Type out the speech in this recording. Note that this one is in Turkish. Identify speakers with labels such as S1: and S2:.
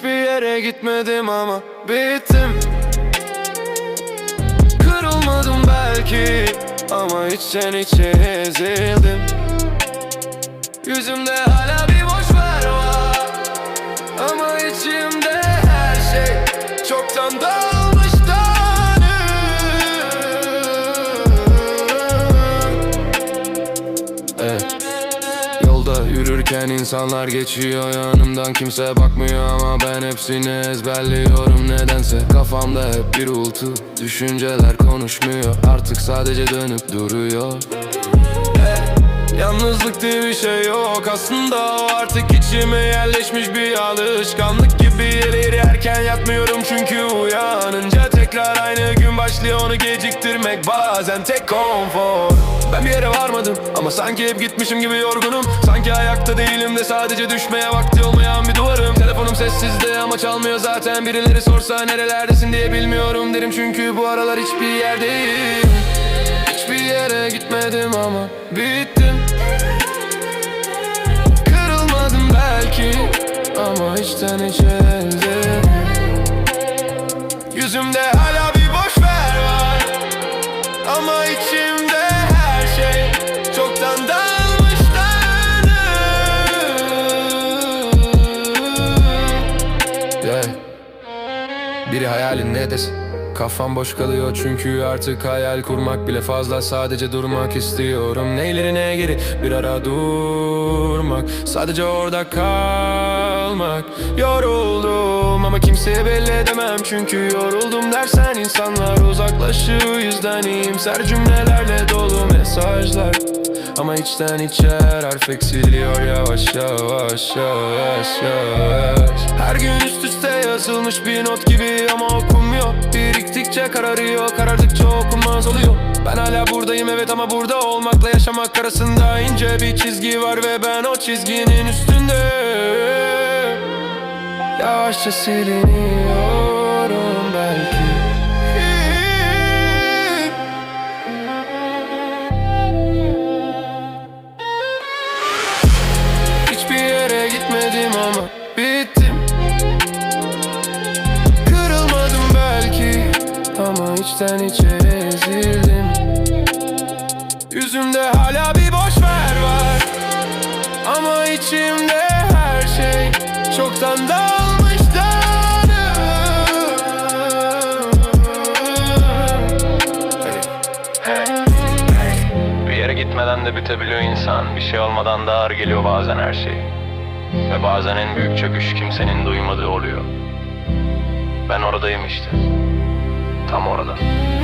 S1: yere gitmedim ama bittim. Kırılmadım belki ama içten içe ezildim. Yüzümde hala bir yürürken insanlar geçiyor yanımdan kimse bakmıyor ama ben hepsini ezberliyorum nedense. Kafamda hep bir uğultu düşünceler konuşmuyor. Artık sadece dönüp duruyor. Yalnızlık diye bir şey yok aslında. O artık içime yerleşmiş bir alışkanlık gibi. Yeri erken yatmıyorum çünkü uyanınca tekrar aynı gün başlıyor onu geciktirmek bazen tek konfor. Ben bir yere varmadım ama sanki hep gitmişim gibi yorgunum. Sanki ayakta değilim de sadece düşmeye vakti olmayan bir duvarım. Telefonum sessizde ama çalmıyor zaten. Birileri sorsa nerelerdesin diye bilmiyorum derim. Çünkü bu aralar hiçbir yerdeyim. Hiçbir yere gitmedim ama bittim. Kırılmadım belki ama içten içe Ama içimde her şey çoktan yeah. Biri hayalin ne Kafam boş kalıyor çünkü artık hayal kurmak bile fazla. Sadece durmak istiyorum. Ne ileri ne geri bir ara durmak. Sadece orada kalmak. Yoruldum ama kimseye belli edemem. Çünkü yoruldum dersen insanlar uzaklaşır Yüzden iyimser cümlelerle dolu mesajlar. Ama içten içer harf eksiliyor. Yavaş yavaş yavaş yavaş. Her gün üst üste yazılmış bir not gibi ama okunmuyor. Biriktikçe kararıyor karardıkça okunmaz oluyor. Ben hala buradayım evet ama burada olmakla yaşamak arasında ince bir çizgi var Ve ben o çizginin üstünde. Yavaşça siliniyorum içten içe ezildim Yüzümde hala bir boş ver var Ama içimde her şey çoktan dağılmış
S2: Bir yere gitmeden de bitebiliyor insan. Bir şey olmadan da ağır geliyor bazen her şey. Ve bazen en büyük çöküş kimsenin duymadığı oluyor. Ben oradayım işte. Tam orada.